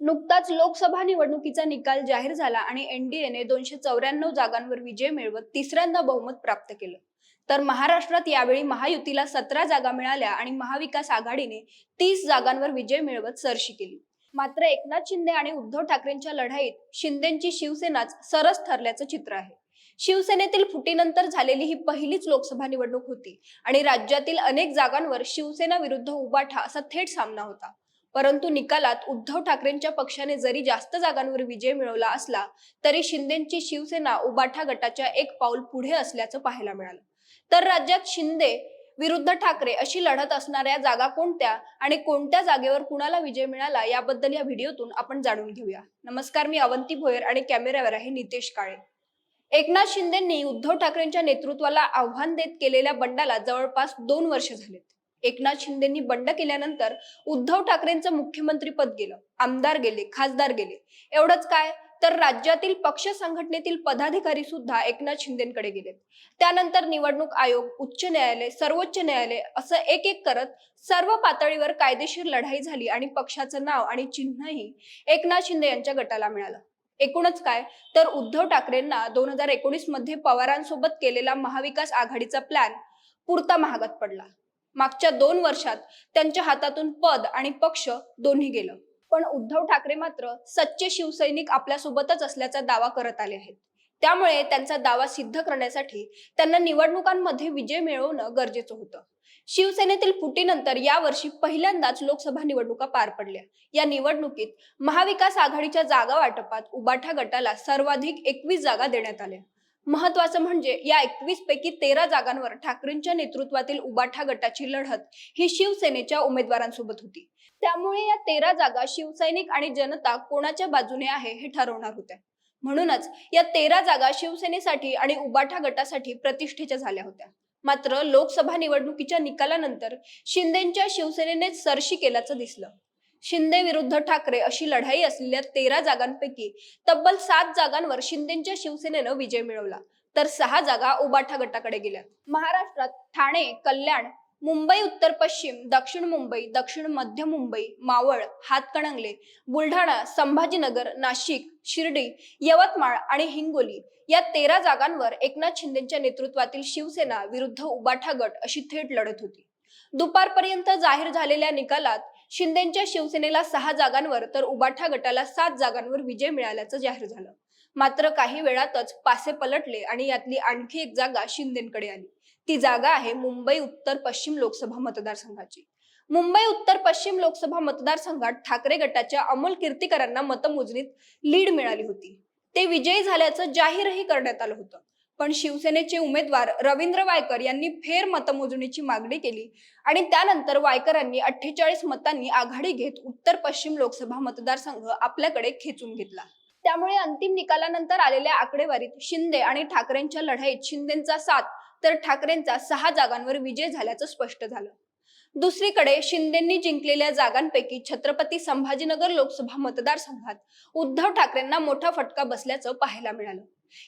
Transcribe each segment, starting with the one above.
नुकताच लोकसभा निवडणुकीचा निकाल जाहीर झाला आणि एनडीएने दोनशे चौऱ्याण्णव जागांवर विजय मिळवत तिसऱ्यांदा बहुमत प्राप्त केलं. तर महाराष्ट्रात यावेळी महायुतीला सतरा जागा मिळाल्या आणि महाविकास आघाडीने तीस जागांवर विजय मिळवत सरशी केली. मात्र एकनाथ शिंदे आणि उद्धव ठाकरेंच्या लढाईत शिंदेची शिवसेनाच सरस ठरल्याचं चित्र आहे. शिवसेनेतील फुटीनंतर झालेली ही पहिलीच लोकसभा निवडणूक होती आणि राज्यातील अनेक जागांवर शिवसेना विरुद्ध उबाठा असा थेट सामना होता. परंतु निकालात उद्धव ठाकरेंच्या पक्षाने जरी जास्त जागांवर विजय मिळवला असला तरी शिंदेची शिवसेना उबाठा गटाच्या एक पाऊल पुढे असल्याचं पाहायला मिळालं. तर राज्यात शिंदे विरुद्ध ठाकरे अशी लढत असणाऱ्या जागा कोणत्या आणि कोणत्या जागेवर कुणाला विजय मिळाला याबद्दल या व्हिडिओतून आपण जाणून घेऊया. नमस्कार मी अवंती भोयर आणि कॅमेऱ्यावर आहे नितेश काळे. एकनाथ शिंदेंनी उद्धव ठाकरेंच्या नेतृत्वाला आव्हान देत केलेल्या बंडाला जवळपास दोन वर्ष झालेत. एकनाथ शिंदेंनी बंड केल्यानंतर उद्धव ठाकरेंचं मुख्यमंत्री पद गेलं आमदार गेले खासदार गेले. एवढंच काय? तर राज्यातील पक्ष संघटनेतील पदाधिकारी सुद्धा एकनाथ शिंदेकडे गेलेत. त्यानंतर निवडणूक आयोग उच्च न्यायालय सर्वोच्च न्यायालय असं एक एक करत सर्व पातळीवर कायदेशीर लढाई झाली आणि पक्षाचं नाव आणि चिन्हही एकनाथ शिंदे यांच्या गटाला मिळालं. एकूणच काय? तर उद्धव ठाकरेंना दोन हजार एकोणीसमध्ये पवारांसोबत केलेला महाविकास आघाडीचा प्लॅन पुरता महागात पडला. मागच्या दोन वर्षात त्यांच्या हातातून पद आणि पक्ष दोन्ही गेलं. पण उद्धव ठाकरे मात्र सच्चे शिवसैनिक आपल्यासोबतच असल्याचा दावा करत आले आहेत. त्यामुळे त्यांचा दावा सिद्ध करण्यासाठी त्यांना निवडणुकांमध्ये विजय मिळवणं गरजेचं होतं. शिवसेनेतील फुटीनंतर यावर्षी पहिल्यांदाच लोकसभा निवडणुका पार पडल्या. या निवडणुकीत महाविकास आघाडीच्या जागा वाटपात उबाठा गटाला सर्वाधिक एकवीस जागा देण्यात आल्या. महत्वाचं म्हणजे या एकवीस पैकी तेरा जागांवर ठाकरेंच्या नेतृत्वातील उबाठा गटाची लढत ही शिवसेनेच्या उमेदवारांसोबत होती. त्यामुळे या तेरा जागा शिवसैनिक आणि जनता कोणाच्या बाजूने आहे हे ठरवणार होत्या. म्हणूनच या तेरा जागा शिवसेनेसाठी आणि उबाठा गटासाठी प्रतिष्ठेच्या झाल्या होत्या. मात्र लोकसभा निवडणुकीच्या निकालानंतर शिंदेच्या शिवसेनेने सरशी केल्याचं दिसलं. शिंदे विरुद्ध ठाकरे अशी लढाई असलेल्या तेरा जागांपैकी तब्बल सात जागांवर शिंदेच्या शिवसेनेनं विजय मिळवला. तर सहा जागा उबाठा गटाकडे गेल्या. महाराष्ट्रात ठाणे कल्याण मुंबई उत्तर पश्चिम दक्षिण मुंबई दक्षिण मध्य मुंबई मावळ हातकणंगले बुलढाणा संभाजीनगर नाशिक शिर्डी यवतमाळ आणि हिंगोली या तेरा जागांवर एकनाथ शिंदेच्या नेतृत्वातील शिवसेना विरुद्ध उबाठा गट अशी थेट लढत होती. दुपारपर्यंत जाहीर झालेल्या निकालात शिंदेच्या शिवसेनेला सहा जागांवर तर उबाठा गटाला सात जागांवर विजय मिळाल्याचं जाहीर झालं. मात्र काही वेळातच पासे पलटले आणि यातली आणखी एक जागा शिंदेकडे आली. ती जागा आहे मुंबई उत्तर पश्चिम लोकसभा मतदारसंघाची. मुंबई उत्तर पश्चिम लोकसभा मतदारसंघात ठाकरे गटाच्या अमोल कीर्तीकरांना मतमोजणीत लीड मिळाली होती. ते विजयी झाल्याचं जाहीरही करण्यात आलं होतं. पण शिवसेनेचे उमेदवार रवींद्र वायकर यांनी फेर मतमोजणीची मागणी केली. आणि त्यानंतर वायकरांनी अठ्ठेचाळीस मतांनी आघाडी घेत उत्तर पश्चिम लोकसभा मतदारसंघ आपल्याकडे खेचून घेतला. त्यामुळे अंतिम निकालानंतर आलेल्या आकडेवारीत शिंदे आणि ठाकरेंच्या लढाईत शिंदेचा सात तर ठाकरेंचा सहा जागांवर विजय झाल्याचं स्पष्ट झालं. दुसरीकडे शिंदेंनी जिंकलेल्या जागांपैकी छत्रपती संभाजीनगर लोकसभा मतदारसंघात उद्धव ठाकरेंना मोठा फटका बसल्याचं पाहायला मिळालं.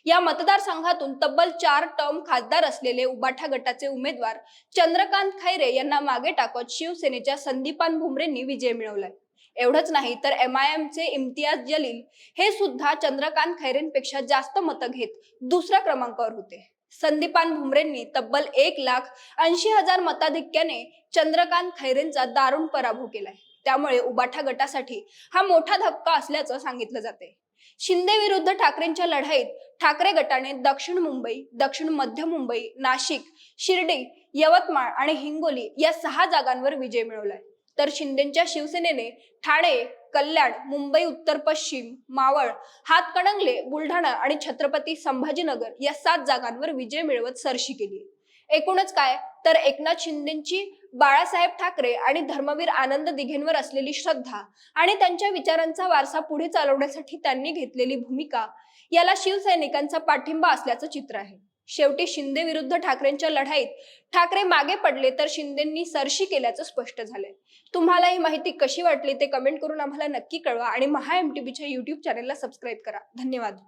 या मतदारसंघातून तब्बल चार टर्म खासदार असलेले उबाठा गटाचे उमेदवार चंद्रकांत खैरे यांना मागे टाकत शिवसेनेच्या संदीपान भुमरेंनी विजय मिळवलाय. एवढंच नाही तर एम आय एम चे इम्तियाज जलील हे सुद्धा चंद्रकांत खैरेंपेक्षा जास्त मतं घेत दुसऱ्या क्रमांकावर होते. संदीपान भुमरेंनी तब्बल एक लाख ऐंशी हजार मताधिक्याने चंद्रकांत खैरेंचा दारुण पराभव केलाय. त्यामुळे उबाठा गटासाठी हा मोठा धक्का असल्याचं सांगितलं जाते शिंदे विरुद्ध ठाकरेंच्या लढाईत ठाकरे गटाने दक्षिण मुंबई दक्षिण मध्य मुंबई नाशिक शिर्डी यवतमाळ आणि हिंगोली या सहा जागांवर विजय मिळवलाय. तर शिंदेच्या शिवसेनेने ठाणे कल्याण मुंबई उत्तर पश्चिम मावळ हातकणंगले बुलढाणा आणि छत्रपती संभाजीनगर या सात जागांवर विजय मिळवत सरशी केली एकूणच काय? तर एकनाथ शिंदेची बाळासाहेब ठाकरे आणि धर्मवीर आनंद दिघेंवर असलेली श्रद्धा आणि त्यांच्या विचारांचा वारसा पुढे चालवण्यासाठी त्यांनी घेतलेली भूमिका याला शिवसैनिकांचा पाठिंबा असल्याचं चित्र आहे. शेवटी शिंदे विरुद्ध ठाकरेंच्या लढाईत ठाकरे मागे पडले तर शिंदेंनी सरशी केल्याचं स्पष्ट झालंय. तुम्हाला ही माहिती कशी वाटली ते कमेंट करून आम्हाला नक्की कळवा आणि महा एमटीबीच्या युट्यूब चॅनेलला सबस्क्राईब करा. धन्यवाद.